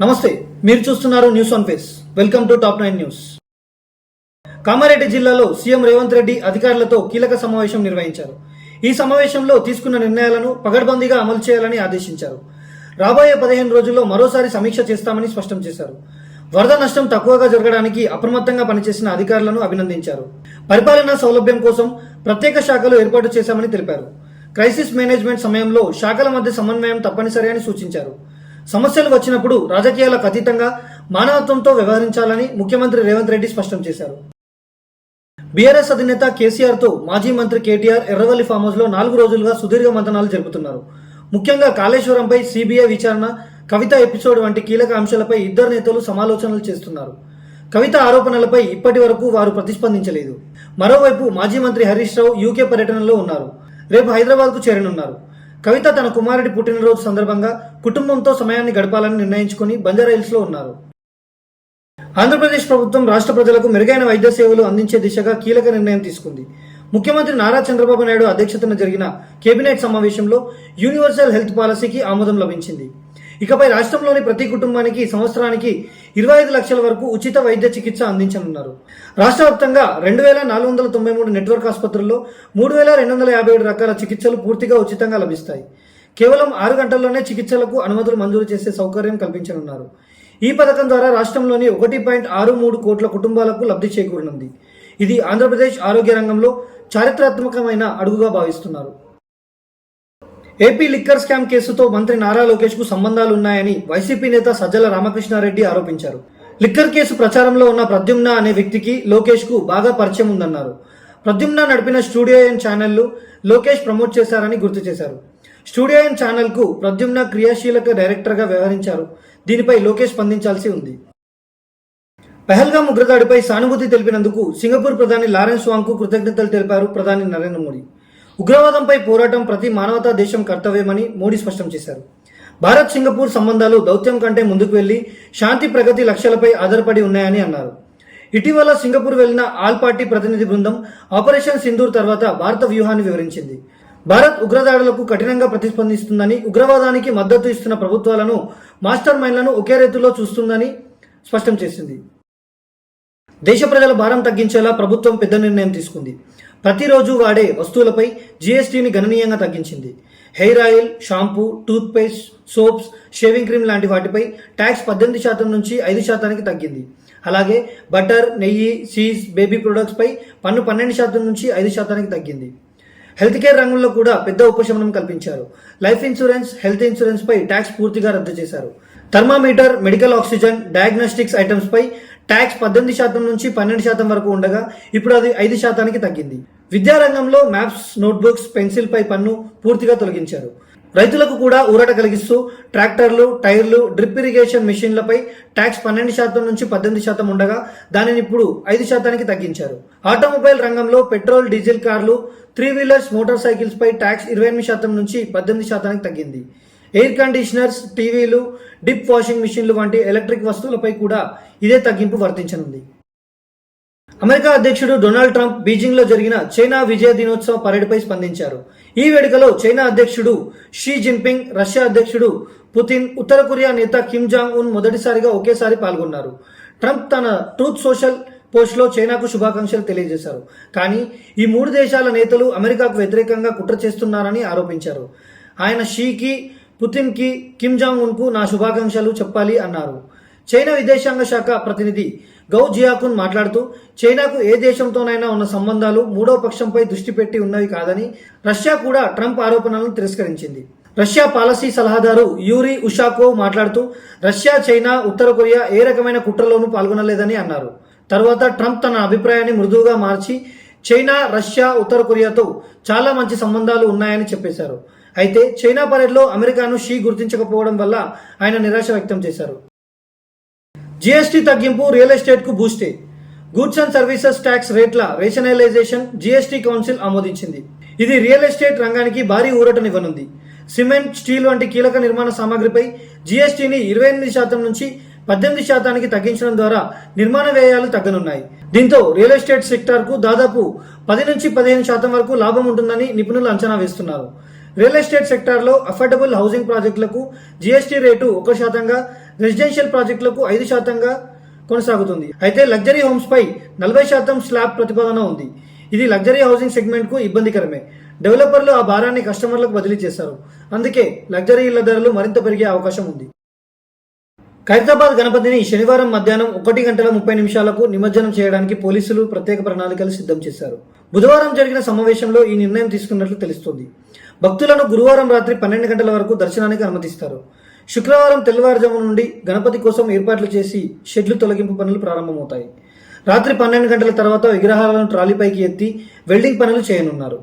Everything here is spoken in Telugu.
నమస్తే మీరు చూస్తున్నారు news on face welcome to top nine news Kamareddy జిల్లాలో సీఎం రేవంత్ రెడ్డి అధికారులతో కీలక సమావేశం నిర్వహించారు. ఈ సమావేశంలో తీసుకున్న నిర్ణయాలను పగడ్బందీగా అమలు చేయాలని ఆదేశించారు. రాబోయే పదిహేను రోజుల్లో మరోసారి సమీక్ష చేస్తామని స్పష్టం చేశారు. వరద నష్టం తక్కువగా జరగడానికి అప్రమత్తంగా పనిచేసిన అధికారులను అభినందించారు. పరిపాలనా సౌలభ్యం కోసం ప్రత్యేక శాఖలు ఏర్పాటు చేశామని తెలిపారు. క్రైసిస్ మేనేజ్మెంట్ సమయంలో శాఖల మధ్య సమన్వయం తప్పనిసరి అని సూచించారు. సమస్యలు వచ్చినప్పుడు రాజకీయాలకు అతీతంగా మానవత్వంతో వ్యవహరించాలని ముఖ్యమంత్రి రేవంత్ రెడ్డి స్పష్టం చేశారు. బీఆర్ఎస్ అధినేత కేసీఆర్తో మాజీ మంత్రి కేటీఆర్ ఎర్రవల్లి ఫామ్ హౌస్లో నాలుగు రోజులుగా సుదీర్ఘ మంతనాలు జరుపుతున్నారు. ముఖ్యంగా కాళేశ్వరంపై సిబిఐ విచారణ కవిత ఎపిసోడ్ వంటి కీలక అంశాలపై ఇద్దరు నేతలు సమాలోచనలు చేస్తున్నారు. కవిత ఆరోపణలపై ఇప్పటి వరకు వారు ప్రతిస్పందించలేదు. మరోవైపు మాజీ మంత్రి హరీష్ రావు యూకే పర్యటనలో ఉన్నారు. రేపు హైదరాబాద్కు చేరనున్నారు. కవిత తన కుమారుడి పుట్టినరోజు సందర్భంగా కుటుంబంతో సమయాన్ని గడపాలని నిర్ణయించుకుని బంజారాహిల్స్లో ఉన్నారు. ఆంధ్రప్రదేశ్ ప్రభుత్వం రాష్ట్ర ప్రజలకు మెరుగైన వైద్య సేవలు అందించే దిశగా కీలక నిర్ణయం తీసుకుంది. ముఖ్యమంత్రి నారా చంద్రబాబు నాయుడు అధ్యక్షతన జరిగిన కేబినెట్ సమావేశంలో యూనివర్సల్ హెల్త్ పాలసీకి ఆమోదం లభించింది. ఇకపై రాష్ట్రంలోని ప్రతి కుటుంబానికి సంవత్సరానికి ఇరవై ఐదు లక్షల వరకు ఉచిత వైద్య చికిత్స అందించనున్నారు. రాష్ట్ర వ్యాప్తంగా రెండు వేల నాలుగు వందల తొంభై మూడు నెట్వర్క్ ఆసుపత్రుల్లో మూడు వేల రెండు వందల యాభై ఏడు రకాల చికిత్సలు పూర్తిగా ఉచితంగా లభిస్తాయి. కేవలం ఆరు గంటల్లోనే చికిత్సలకు అనుమతులు మంజూరు చేసే సౌకర్యం కల్పించనున్నారు. ఈ పథకం ద్వారా రాష్ట్రంలోని ఒకటి పాయింట్ ఆరు మూడు కోట్ల కుటుంబాలకు లబ్ధి చేకూరనుంది. ఇది ఆంధ్రప్రదేశ్ ఆరోగ్య రంగంలో చారిత్రాత్మకమైన అడుగుగా భావిస్తున్నారు. ఏపీ లిక్కర్ స్కామ్ కేసుతో మంత్రి నారా లోకేష్కు సంబంధాలున్నాయని వైసీపీ నేత సజ్జల రామకృష్ణారెడ్డి ఆరోపించారు. లిక్కర్ కేసు ప్రచారంలో ఉన్న ప్రద్యుమ్న అనే వ్యక్తికి లోకేష్కు బాగా పరిచయం ఉందన్నారు. ప్రద్యుమ్న నడిపిన స్టూడియో ఎన్ ఛానళ్ళు లోకేష్ ప్రమోట్ చేశారని గుర్తు చేశారు. స్టూడియో ఎన్ ఛానల్కు ప్రద్యుమ్న క్రియాశీలక డైరెక్టర్గా వ్యవహరించారు. దీనిపై లోకేష్ స్పందించాల్సి ఉంది. పెహల్గాం ఉగ్రదాడిపై సానుభూతి తెలిపినందుకు సింగపూర్ ప్రధాని లారెన్స్ వాంగ్కు కృతజ్ఞతలు తెలిపారు ప్రధాని నరేంద్ర మోడీ. ఉగ్రవాదంపై పోరాటం ప్రతి మానవతా దేశం కర్తవ్యమని మోడీ స్పష్టం చేశారు. భారత్ సింగపూర్ సంబంధాలు దౌత్యం కంటే ముందుకు వెళ్ళి శాంతి ప్రగతి లక్ష్యాలపై ఆధారపడి ఉన్నాయని అన్నారు. ఇటీవల సింగపూర్ వెళ్ళిన ఆల్ పార్టీ ప్రతినిధి బృందం ఆపరేషన్ సింధూర్ తర్వాత భారత వ్యూహాన్ని వివరించింది. భారత్ ఉగ్రదాడులకు కఠినంగా ప్రతిస్పందిస్తుందని ఉగ్రవాదానికి మద్దతు ఇస్తున్న ప్రభుత్వాలను మాస్టర్ మైండ్లను ఒకే రీతిలో చూస్తుందని స్పష్టం చేసింది. దేశ ప్రజల భారం తగ్గించేలా ప్రభుత్వం పెద్ద నిర్ణయం తీసుకుంది. ప్రతిరోజు వాడే వస్తువులపై జీఎస్టీని గణనీయంగా తగ్గించింది. Hair oil shampoo toothpaste soaps shaving cream లాంటి వాటిపై ట్యాక్స్ పద్దెనిమిది శాతం నుంచి ఐదు శాతానికి తగ్గింది. అలాగే బటర్ నెయ్యి చీజ్ బేబీ ప్రొడక్ట్స్పై పన్ను పన్నెండు శాతం నుంచి ఐదు శాతానికి తగ్గింది. హెల్త్ కేర్ రంగంలో కూడా పెద్ద ఉపశమనం కల్పించారు. లైఫ్ ఇన్సూరెన్స్ హెల్త్ ఇన్సూరెన్స్ పై ట్యాక్స్ పూర్తిగా రద్దు చేశారు. థర్మామీటర్ మెడికల్ ఆక్సిజన్ డయాగ్నోస్టిక్స్ ఐటమ్స్పై ట్యాక్స్ పద్దెనిమిది శాతం నుంచి పన్నెండు శాతం వరకు ఉండగా ఇప్పుడు అది ఐదు శాతానికి తగ్గింది. విద్యారంగంలో మ్యాప్స్ నోట్బుక్స్ పెన్సిల్ పై పన్ను పూర్తిగా తొలగించారు. రైతులకు కూడా ఊరట కలిగిస్తూ ట్రాక్టర్లు టైర్లు డ్రిప్ ఇరిగేషన్ మిషన్లపై ట్యాక్స్ పన్నెండు శాతం నుంచి పద్దెనిమిది శాతం ఉండగా దానిని ఇప్పుడు ఐదు శాతానికి తగ్గించారు. ఆటోమొబైల్ రంగంలో పెట్రోల్ డీజిల్ కార్లు త్రీ వీలర్స్ మోటార్ సైకిల్స్ పై ట్యాక్స్ ఇరవై ఎనిమిది శాతం నుంచి పద్దెనిమిది శాతానికి తగ్గింది. ఎయిర్ కండిషనర్స్ టీవీలు డిప్ వాషింగ్ మిషన్లు వంటి ఎలక్ట్రిక్ వస్తువులపై కూడా ఇదే తగ్గింపు వర్తించనుంది. అమెరికా అధ్యక్షుడు డొనాల్డ్ ట్రంప్ బీజింగ్లో జరిగిన చైనా విజయ దినోత్సవ పరేడ్పై స్పందించారు. ఈ వేడుకలో చైనా అధ్యక్షుడు షీ జిన్పింగ్ రష్యా అధ్యక్షుడు పుతిన్ ఉత్తర కొరియా నేత కిమ్ జాంగ్ ఉన్ మొదటిసారిగా ఒకేసారి పాల్గొన్నారు. ట్రంప్ తన ట్రూత్ సోషల్ పోస్ట్లో చైనాకు శుభాకాంక్షలు తెలియజేశారు. కానీ ఈ మూడు దేశాల నేతలు అమెరికాకు వ్యతిరేకంగా కుట్ర చేస్తున్నారని ఆరోపించారు. ఆయన షీకి పుతిన్కి కిమ్ జాంగ్ ఉన్కు నా శుభాకాంక్షలు చెప్పాలి అన్నారు. చైనా విదేశాంగ శాఖ ప్రతినిధి గౌ జియాకున్ మాట్లాడుతూ చైనాకు ఏ దేశంతోనైనా ఉన్న సంబంధాలు మూడో పక్షంపై దృష్టి పెట్టి ఉన్నవి కాదని రష్యా కూడా ట్రంప్ ఆరోపణలను తిరస్కరించింది. రష్యా పాలసీ సలహాదారు యూరి ఉషాకో మాట్లాడుతూ రష్యా చైనా ఉత్తర కొరియా ఏ రకమైన కుట్రలోనూ పాల్గొనలేదని అన్నారు. తర్వాత ట్రంప్ తన అభిప్రాయాన్ని మృదువుగా మార్చి చైనా రష్యా ఉత్తర కొరియాతో చాలా మంచి సంబంధాలు ఉన్నాయని చెప్పేశారు. అయితే చైనా పరేడ్లో అమెరికాను షీ గుర్తించకపోవడం వల్ల ఆయన నిరాశ వ్యక్తం చేశారు. జీఎస్టీ తగ్గింపు రియల్ ఎస్టేట్కు బూస్టే. గూడ్స్ అండ్ సర్వీసెస్ ట్యాక్స్ రేట్ల రేషనలైజేషన్ జీఎస్టీ కౌన్సిల్ ఆమోదించింది. ఇది రియల్ ఎస్టేట్ రంగానికి భారీ ఊరటనివ్వనుంది. సిమెంట్ స్టీల్ వంటి కీలక నిర్మాణ సామాగ్రిపై జీఎస్టీని ఇరవై ఎనిమిది శాతం నుంచి పద్దెనిమిది శాతానికి తగ్గించడం ద్వారా నిర్మాణ వ్యయాలు తగ్గనున్నాయి. దీంతో రియల్ ఎస్టేట్ సెక్టార్కు దాదాపు పది నుంచి పదిహేను శాతం వరకు లాభం ఉంటుందని నిపుణులు అంచనా వేస్తున్నారు. రియల్ ఎస్టేట్ సెక్టార్లో అఫోర్డబుల్ హౌసింగ్ ప్రాజెక్టులకు జీఎస్టీ రేటు ఒక శాతంగా రెసిడెన్షియల్ ప్రాజెక్టులకు ఐదు శాతంగా కొనసాగుతుంది. అయితే లగ్జరీ హోమ్స్ పై నలభై శాతం స్లాబ్ ప్రతిపాదన ఉంది. ఇది లగ్జరీ హౌసింగ్ సెగ్మెంట్కు ఇబ్బందికరమే. డెవలపర్లు ఆ భారాన్ని కస్టమర్లకు బదిలీ చేశారు అందుకే లగ్జరీ ఇళ్ళ ధరలు మరింత పెరిగే అవకాశం ఉంది. ఖైరతాబాద్ గణపతిని శనివారం మధ్యాహ్నం ఒకటి గంటల ముప్పై నిమిషాలకు నిమజ్జనం చేయడానికి పోలీసులు ప్రత్యేక ప్రణాళికలు సిద్ధం చేశారు. బుధవారం జరిగిన సమావేశంలో ఈ నిర్ణయం తీసుకున్నట్లు తెలుస్తోంది. భక్తులను గురువారం రాత్రి పన్నెండు గంటల వరకు దర్శనానికి అనుమతిస్తారు. శుక్రవారం తెల్లవారుజాము నుండి గణపతి కోసం ఏర్పాట్లు చేసి షెడ్లు తొలగింపు పనులు ప్రారంభమవుతాయి. రాత్రి పన్నెండు గంటల తర్వాత విగ్రహాలను ట్రాలీపైకి ఎత్తి వెల్డింగ్ పనులు చేయనున్నారు.